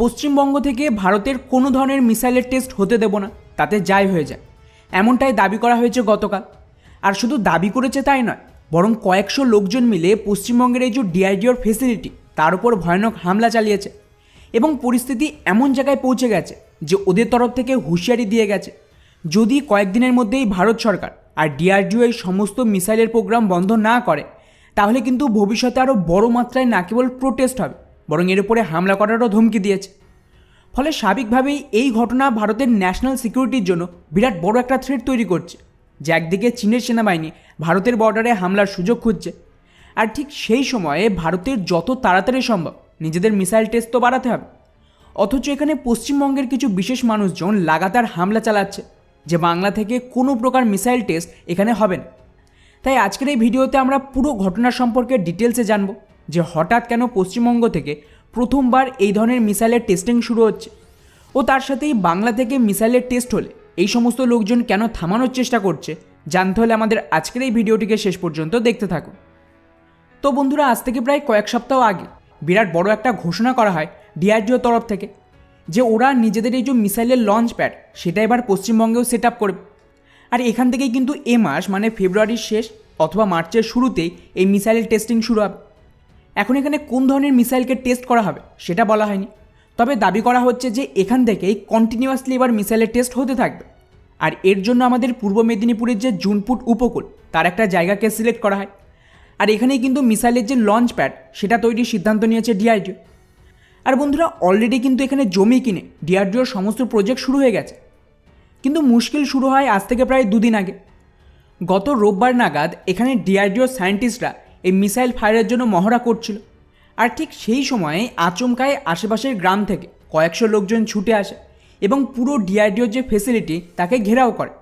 পশ্চিমবঙ্গ থেকে ভারতের কোনো ধরনের মিসাইলের টেস্ট হতে দেব না, তাতে যাই হয়ে যায়। এমনটাই দাবি করা হয়েছে গতকাল। আর শুধু দাবি করেছে তাই নয়, বরং কয়েকশো লোকজন মিলে পশ্চিমবঙ্গের এই যে ডিআইডিওর ফেসিলিটি তার উপর ভয়ানক হামলা চালিয়েছে এবং পরিস্থিতি এমন জায়গায় পৌঁছে গেছে যে ওদের তরফ থেকে হুঁশিয়ারি দিয়ে গেছে। যদি কয়েকদিনের মধ্যেই ভারত সরকার আর ডিআরডিও এই সমস্ত মিসাইলের প্রোগ্রাম বন্ধ না করে, তাহলে কিন্তু ভবিষ্যতে আরও বড় মাত্রায় না কেবল প্রোটেস্ট হবে বরং এর উপরে হামলা করারও ধমকি দিয়েছে। ফলে স্বাভাবিকভাবেই এই ঘটনা ভারতের ন্যাশনাল সিকিউরিটির জন্য বিরাট বড় একটা থ্রেট তৈরি করছে, যে একদিকে চীনের সেনাবাহিনী ভারতের বর্ডারে হামলার সুযোগ খুঁজছে, আর ঠিক সেই সময়ে ভারতের যত তাড়াতাড়ি সম্ভব নিজেদের মিসাইল টেস্ট তো বাড়াতে হবে। অথচ এখানে পশ্চিমবঙ্গের কিছু বিশেষ মানুষজন লাগাতার হামলা চালাচ্ছে, যে বাংলা থেকে কোনো প্রকার মিসাইল টেস্ট এখানে হবে না। তাই আজকের এই ভিডিওতে আমরা পুরো ঘটনা সম্পর্কে ডিটেলসে জানব। যে হঠাৎ কেন পশ্চিমবঙ্গ থেকে প্রথমবার এই ধরনের মিসাইলের টেস্টিং শুরু হচ্ছে। ও তার সাথেই বাংলা থেকে মিসাইলের টেস্ট হলে এই সমস্ত লোকজন কেন থামানোর চেষ্টা করছে, জানতে হলে আমাদের আজকের এই ভিডিওটিকে শেষ পর্যন্ত দেখতে থাকুন। তো বন্ধুরা, আজ থেকে প্রায় কয়েক সপ্তাহ আগে বিরাট বড় একটা ঘোষণা করা হয় ডিআরডিও তরফ থেকে যে ওরা নিজেদের এই যে মিসাইলের লঞ্চ প্যাড সেটা এবার পশ্চিমবঙ্গেও সেট আপ করবে। আর এখান থেকেই কিন্তু এ মাস মানে ফেব্রুয়ারির শেষ অথবা মার্চের শুরুতেই এই মিসাইলের টেস্টিং শুরু হবে। এখন এখানে কোন ধরনের মিসাইলকে টেস্ট করা হবে সেটা বলা হয়নি। তবে দাবি করা হচ্ছে যে এখান থেকেই কন্টিনিউয়াসলি এবার মিসাইলের টেস্ট হতে থাকবে। আর এর জন্য আমাদের পূর্ব মেদিনীপুরের যে জুনপুট উপকূল, তার একটা জায়গাকে সিলেক্ট করা হয়। আর এখানেই কিন্তু মিসাইলের যে লঞ্চ প্যাড সেটা তৈরির সিদ্ধান্ত নিয়েছে ডিআরডিও আর বন্ধুরা অলরেডি কিন্তু এখানে জমি কিনে ডিআরডিওর সমস্ত প্রজেক্ট শুরু হয়ে গেছে। কিন্তু মুশকিল শুরু হয় আজ থেকে প্রায় দুদিন আগে। গত রোববার নাগাদ এখানে ডিআরডিও সায়েন্টিস্টরা এই মিসাইল ফায়ারের জন্য মহড়া করছিল। আর ঠিক সেই সময়ে আচমকায় আশেপাশের গ্রাম থেকে কয়েকশো লোকজন ছুটে আসে এবং পুরো ডিআরডিওর যে ফেসিলিটি তাকে ঘেরাও করে।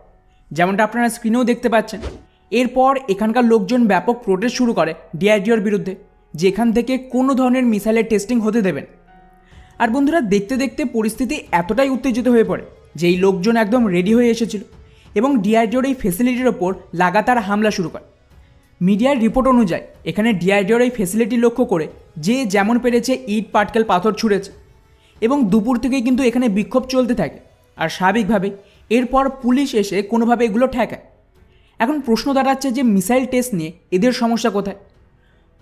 যেমনটা আপনারা স্ক্রিনেও দেখতে পাচ্ছেন। এরপর এখানকার লোকজন ব্যাপক প্রোটেস্ট শুরু করে ডিআরডিওর বিরুদ্ধে, যেখান থেকে কোনো ধরনের মিসাইলের টেস্টিং হতে দেবেন আর বন্ধুরা, দেখতে দেখতে পরিস্থিতি এতটাই উত্তেজিত হয়ে পড়ে যে এই লোকজন একদম রেডি হয়ে এসেছিল এবং ডিআরডিওর এই ফেসিলিটির ওপর লাগাতার হামলা শুরু করে। মিডিয়ার রিপোর্ট অনুযায়ী, এখানে ডিআরডিওর এই ফেসিলিটি লক্ষ্য করে যে যেমন পেরেছে ইট, পাটকেল, পাথর ছুঁড়েছে এবং দুপুর থেকেই কিন্তু এখানে বিক্ষোভ চলতে থাকে। আর স্বাভাবিকভাবে এরপর পুলিশ এসে কোনোভাবে এগুলো ঠেকায়। এখন প্রশ্ন দাঁড়াচ্ছে যে মিসাইল টেস্ট নিয়ে এদের সমস্যা কোথায়?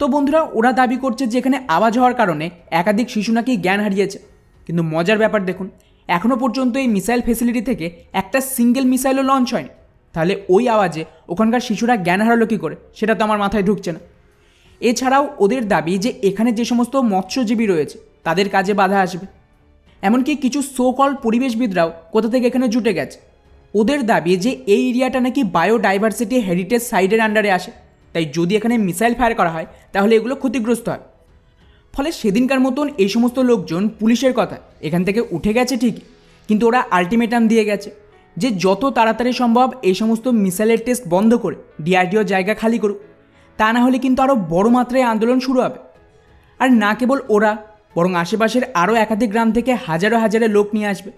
তো বন্ধুরা, ওরা দাবি করছে যে এখানে আওয়াজ হওয়ার কারণে একাধিক শিশু নাকি জ্ঞান হারিয়েছে। কিন্তু মজার ব্যাপার দেখুন এখনও পর্যন্ত এই মিসাইল ফেসিলিটি থেকে একটা সিঙ্গেল মিসাইলও লঞ্চ হয়নি। তাহলে ওই আওয়াজে ওখানকার শিশুরা জ্ঞান হারালো কী করে? সেটা তো আমার মাথায় ঢুকছে না। এছাড়াও ওদের দাবি যে এখানে যে সমস্ত মৎস্যজীবী রয়েছে, তাদের কাজে বাধা আসবে। এমনকি কিছু সোকল পরিবেশবিদরাও কোথা থেকে এখানে জুটে গেছে? ওদের দাবি যে এই এরিয়াটা নাকি বায়োডাইভার্সিটি হেরিটেজ সাইডের আন্ডারে আসে। তাই যদি এখানে মিসাইল ফায়ার করা হয়, তাহলে এগুলো ক্ষতিগ্রস্ত হয়। ফলে সেদিনকার মতন এই সমস্ত লোকজন পুলিশের কথা এখান থেকে উঠে গেছে ঠিকই, কিন্তু ওরা আলটিমেটাম দিয়ে গেছে। যে যত তাড়াতাড়ি সম্ভব এই সমস্ত মিসাইলের টেস্ট বন্ধ করে, ডিআরডিও জায়গা খালি করুক। তা না হলে কিন্তু আরও বড় মাত্রায় আন্দোলন শুরু হবে। আর না কেবল ওরা, বরং আশেপাশের আরও একাধিক গ্রাম থেকে হাজারো হাজারে লোক নিয়ে আসবে।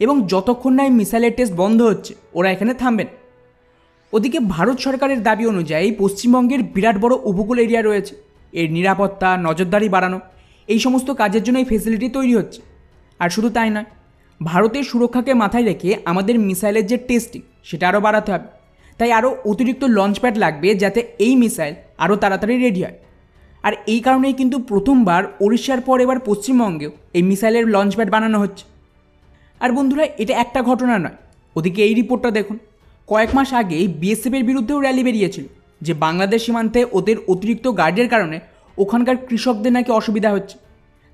এবং যতক্ষণ না এই মিসাইলের টেস্ট বন্ধ হচ্ছে, ওরা এখানে থামবেন ওদিকে ভারত সরকারের দাবি অনুযায়ী পশ্চিমবঙ্গের বিরাট বড় উপকূল এরিয়া রয়েছে। এর নিরাপত্তা, নজরদারি বাড়ানো, এই সমস্ত কাজের জন্য এই ফেসিলিটি তৈরি হচ্ছে। আর শুধু তাই নয় ভারতের সুরক্ষাকে মাথায় রেখে আমাদের মিসাইলের যে টেস্টিং, সেটা আরও বাড়াতে হবে। তাই আরও অতিরিক্ত লঞ্চ প্যাড লাগবে যাতে এই মিসাইল আরও তাড়াতাড়ি রেডি হয়। আর এই কারণেই কিন্তু প্রথমবার উড়িষ্যার পর এবার পশ্চিমবঙ্গেও এই মিসাইলের লঞ্চ প্যাড বানানো হচ্ছে। আর বন্ধুরা, এটা একটা ঘটনা নয়। ওদিকে এই রিপোর্টটা দেখুন। কয়েক মাস আগেই বিএসএফের বিরুদ্ধেও র্যালি বেরিয়েছিল যে বাংলাদেশ সীমান্তে ওদের অতিরিক্ত গার্ডের কারণে ওখানকার কৃষকদের নাকি অসুবিধা হচ্ছে।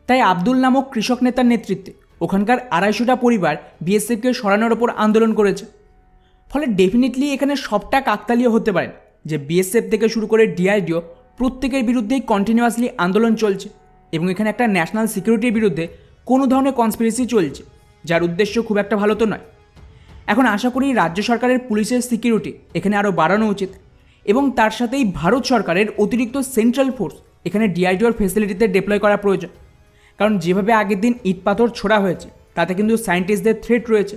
তাই আব্দুল নামক কৃষক নেতার নেতৃত্বে ওখানকার আড়াইশোটা পরিবার বিএসএফকে সরানোর ওপর আন্দোলন করেছে। ফলে ডেফিনেটলি এখানে সবটা কাকতালীয় হতে পারে যে বিএসএফ থেকে শুরু করে ডিআরডিও প্রত্যেকের বিরুদ্ধেই কন্টিনিউয়াসলি আন্দোলন চলছে এবং এখানে একটা ন্যাশনাল সিকিউরিটির বিরুদ্ধে কোনো ধরনের কনস্পিরেসি চলছে, যার উদ্দেশ্য খুব একটা ভালো তো নয়। এখন আশা করি রাজ্য সরকারের পুলিশের সিকিউরিটি এখানে আরও বাড়ানো উচিত এবং তার সাথেই ভারত সরকারের অতিরিক্ত সেন্ট্রাল ফোর্স এখানে ডিআইডিওর ফেসিলিটিতে ডিপ্লয় করা প্রয়োজন। কারণ যেভাবে আগের দিন ইট পাথর ছোড়া হয়েছে, তাতে কিন্তু সায়েন্টিস্টদের থ্রেট রয়েছে।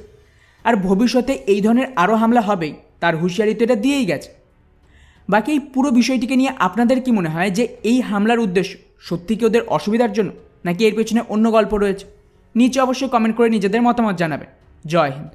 আর ভবিষ্যতে এই ধরনের আরও হামলা হবেই, তার হুঁশিয়ারি তো এটা দিয়েই গেছে। বাকি এই পুরো বিষয়টিকে নিয়ে আপনাদের কি মনে হয় যে এই হামলার উদ্দেশ্য সত্যি কি ওদের অসুবিধার জন্য, নাকি এর পেছনে অন্য গল্প রয়েছে? নিচে অবশ্যই কমেন্ট করে নিজেদের মতামত জানাবেন। জয় হিন্দ।